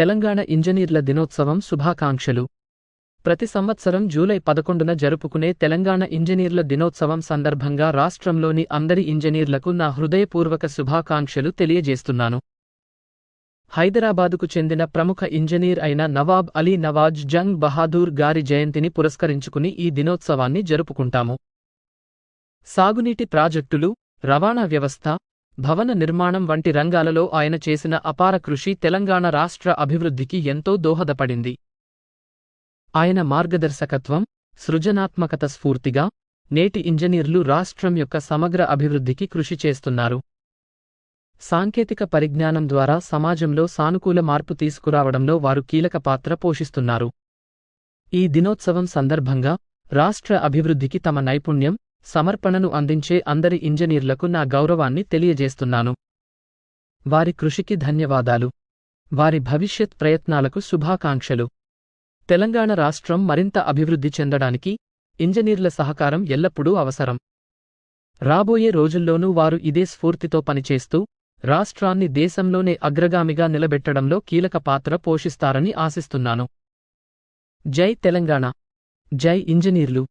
తెలంగాణ ఇంజనీర్ల దినోత్సవం శుభాకాంక్షలు. ప్రతి సంవత్సరం జూలై పదకొండున జరుపుకునే తెలంగాణ ఇంజనీర్ల దినోత్సవం సందర్భంగా రాష్ట్రంలోని అందరి ఇంజనీర్లకు నా హృదయపూర్వక శుభాకాంక్షలు తెలియజేస్తున్నాను. హైదరాబాదుకు చెందిన ప్రముఖ ఇంజనీర్ అయిన నవాబ్ అలీ నవాజ్ జంగ్ బహాదూర్ గారి జయంతిని పురస్కరించుకుని ఈ దినోత్సవాన్ని జరుపుకుంటాము. సాగునీటి ప్రాజెక్టులు రవాణా వ్యవస్థ భవన నిర్మాణం వంటి రంగాలలో ఆయన చేసిన అపార కృషి తెలంగాణ రాష్ట్ర అభివృద్ధికి ఎంతో దోహదపడింది. ఆయన మార్గదర్శకత్వం సృజనాత్మకత స్ఫూర్తిగా నేటి ఇంజనీర్లు రాష్ట్రం యొక్క సమగ్ర అభివృద్ధికి కృషి చేస్తున్నారు. సాంకేతిక పరిజ్ఞానం ద్వారా సమాజంలో సానుకూల మార్పు తీసుకురావడంలో వారు కీలక పాత్ర పోషిస్తున్నారు. ఈ దినోత్సవం సందర్భంగా రాష్ట్ర అభివృద్ధికి తమ నైపుణ్యం సమర్పణను అందించే అందరి ఇంజనీర్లకు నా గౌరవాన్ని తెలియజేస్తున్నాను. వారి కృషికి ధన్యవాదాలు. వారి భవిష్యత్ ప్రయత్నాలకు శుభాకాంక్షలు. తెలంగాణ రాష్ట్రం మరింత అభివృద్ధి చెందడానికి ఇంజనీర్ల సహకారం ఎల్లప్పుడూ అవసరం. రాబోయే రోజుల్లోనూ వారు ఇదే స్ఫూర్తితో పనిచేస్తూ రాష్ట్రాన్ని దేశంలోనే అగ్రగామిగా నిలబెట్టడంలో కీలక పాత్ర పోషిస్తారని ఆశిస్తున్నాను. జై తెలంగాణ. జై ఇంజనీర్లు.